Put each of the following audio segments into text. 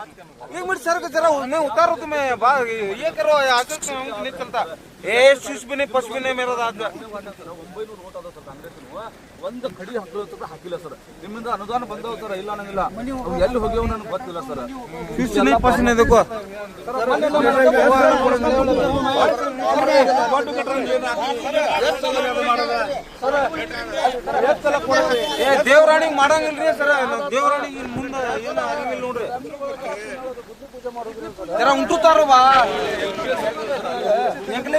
एक minute sir जरा मैं उतारो तुम्हें ये करो आगे नहीं चलता। ಏ ಶಿಸ್ಬಿನಿ ಪಶ್ಬಿನಿ ಮೇರದ ಒಂಬೈನೂರು ಓಟ್ ಅದ ಸರ್ ಕಾಂಗ್ರೆಸ್ ಒಂದು ಕಡಿ ಹಾಕಿಲ್ಲ ಹಾಕಿಲ್ಲ ಸರ್. ನಿಮ್ಮಿಂದ ಅನುದಾನ ಬಂದವ ಸರ್ ಇಲ್ಲ ಅನ್ನಂಗಿಲ್ಲ. ಎಲ್ಲಿ ಹೋಗ್ಯವ ನನಗೆ ಗೊತ್ತಿಲ್ಲ ಸರ್. ಶಿಸ್ಬಿನಿ ಪಶ್ಬಿನಿ ಇದಕ್ಕೂ. ದೇವರಾಣಿಗೆ ಮಾಡಂಗಿಲ್ರಿ ಸರ್. ದೇವರಾಣಿ ಮುಂದೆ ಏನು ಆಗಂಗಿಲ್ಲ ನೋಡ್ರಿ. ಜರ ಉಂಟು ತಾರವಾ ಎಂಕ್ಲೆ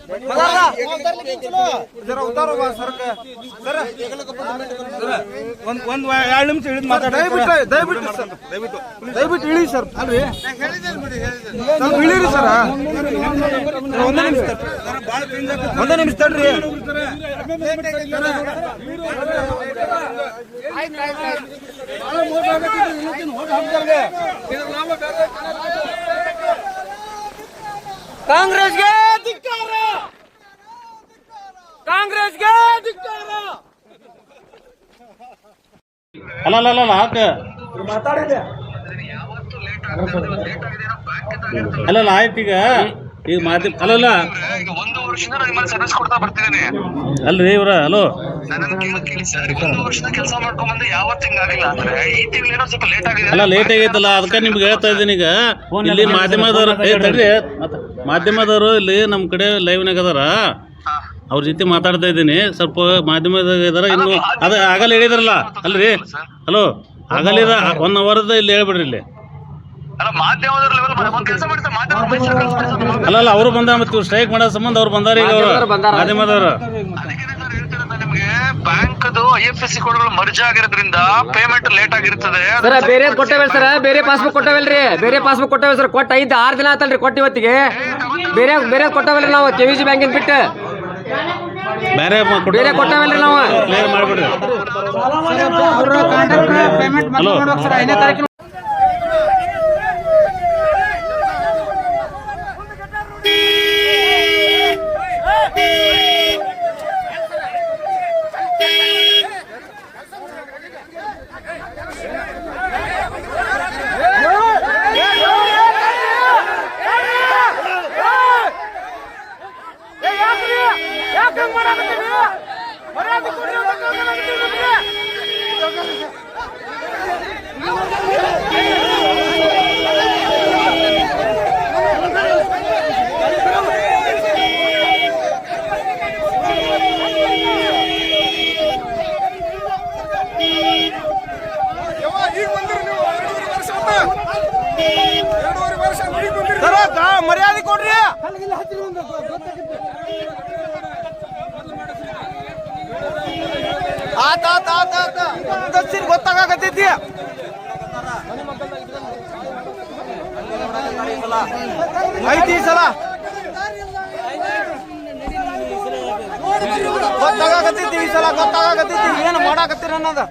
ಎರಡು ನಿಮಿಷ ಸರ್ ಇಳಿ ಸರ್ ಒಂದೇ ನಿಮಿಷ ಒಂದೇ ನಿಮಿಷ ತಡ್ರಿ ಕಾಂಗ್ರೆಸ್ಗೆ ಧಿಕ್ಕಾರ ಕಾಂಗ್ರೆಸ್ಗೆ ಧಿಕ್ಕಾರ ಅಲ್ಲ ಅಲ್ಲ ಅಲ್ಲ ಹಾಕ. ಅಲ್ಲಲ್ಲ ಆಯ್ತು ಈಗ. ಈಗ ಮಾತಿ ಅಲ್ಲಲ್ಲ ಈಗ ಒಂದು ವರ್ಷದಿಂದ ನಾನು ನಿಮ್ಮಲ್ಲಿ ಸರ್ವಿಸ್ ಕೊಡ್ತಾ ಬರ್ತಿದ್ದೀನಿ. ಅಲ್ರಿ ಇವ್ರ ಹಲೋ. ನನ್ನ ಕೇಳಿ ಕೇಳಿ ಸರ್ ಒಂದು ವರ್ಷದ ಕೆಲಸ ಮಾಡ್ಕೊಂಡ್ ಬಂದು ಯಾವತ್ತು ಹಿಂಗಾಗಿಲ್ಲ ಅಂದ್ರೆ ಈ ತಿಂಗಳು ಏನೋ ಸ್ವಲ್ಪ ಲೇಟ್ ಆಗಿದೆ ಅಲ್ಲ ಲೇಟ್ ಆಗೈತಲ್ಲ ಅದಕ್ಕೆ ನಿಮ್ಗೆ ಹೇಳ್ತಾ ಇದ್ದೀನಿ ಈಗ. ಇಲ್ಲಿ ಮಾಧ್ಯಮದವರು ಏ ತಡ್ರಿ. ಮಾಧ್ಯಮದವರು ಇಲ್ಲಿ ನಮ್ಮ ಕಡೆ ಲೈವ್ನಾಗ ಅದಾರ. ಅವ್ರ ಜೊತೆ ಮಾತಾಡ್ತಾ ಇದ್ದೀನಿ. ಸ್ವಲ್ಪ ಮಾಧ್ಯಮದಾಗ ಇದಾರ ಇನ್ನು ಅದು ಆಗಲ್ಲ ಹೇಳಿದ್ರಲ್ಲ ಅಲ್ರಿ? ಹಲೋ. ಆಗಲಿದ ಒನ್ ಅವರ್ದ ಇಲ್ಲಿ ಹೇಳ್ಬಿಡ್ರಿ ಇಲ್ಲಿ. ಅಲ್ಲ ಅಲ್ಲ ಅಲ್ಲ ಅವರು ಬಂದ ಮತ್ತೆ ಸ್ಟ್ರೈಕ್ ಮಾಡೋ ಸಂಬಂಧ ಅವ್ರು ಬಂದಾರ ಈಗ ಅವರು ಮಾಧ್ಯಮದವರು ಅದಕ್ಕೆ ಸರ್ ಹೇಳ್ತಿರೋದು ನಿಮ್ಗೆ ಬ್ಯಾಂಕ್ದು ಐ ಎಫ್ ಎಸ್ ಸಿ ಕೋಡ್ಗಳು ಮರ್ಜ್ ಆಗಿರೋದ್ರಿಂದ ಪೇಮೆಂಟ್ ಲೇಟ್ ಆಗಿರ್ತದೆ. ಸರ್ ಬೇರೆ ಕೊಟ್ಟವಲ್ ಸರ? ಬೇರೆ ಪಾಸ್ಬುಕ್ ಕೊಟ್ಟವಲ್ರಿ ಬೇರೆ ಪಾಸ್ಬುಕ್ ಕೊಟ್ಟವಲ್ ಸರ್. ಕೊಟ್ಟ ಐದು ಆರು ದಿನ ಆತಲ್ರಿ ಕೊಟ್ಟು ಇವತ್ತಿಗೆ. ಬೇರೆ ಬೇರೆ ಕೊಟ್ಟವಲ್ರಿ ನಾವು ಕೆ ವಿ ಜಿ ಬ್ಯಾಂಕಿನ ಬಿಟ್ಟು. ಬೇರೆ ಬೇರೆ ಕೊಟ್ಟವಲ್ರಿ ನಾವು. ಕ್ಲಿಯರ್ ಮಾಡ್ಬಿಡ್ರಿ. ಹಲೋ ಮರ್ಯಾದೆ ಕೊಡ್ರಿ. ಆತ ಆತ ಆತ ಆತ. ದರ್ಶನ್ ಗೊತ್ತಾಗತೈತಿ ಐತಿ ಸಲ. ಗೊತ್ತಾಗತ್ತೈತಿ ಈ ಸಲ ಗೊತ್ತಾಗತ್ತೈತಿ ಏನು ಮಾಡಾಕತ್ತೀರ ಅನ್ನೋದ?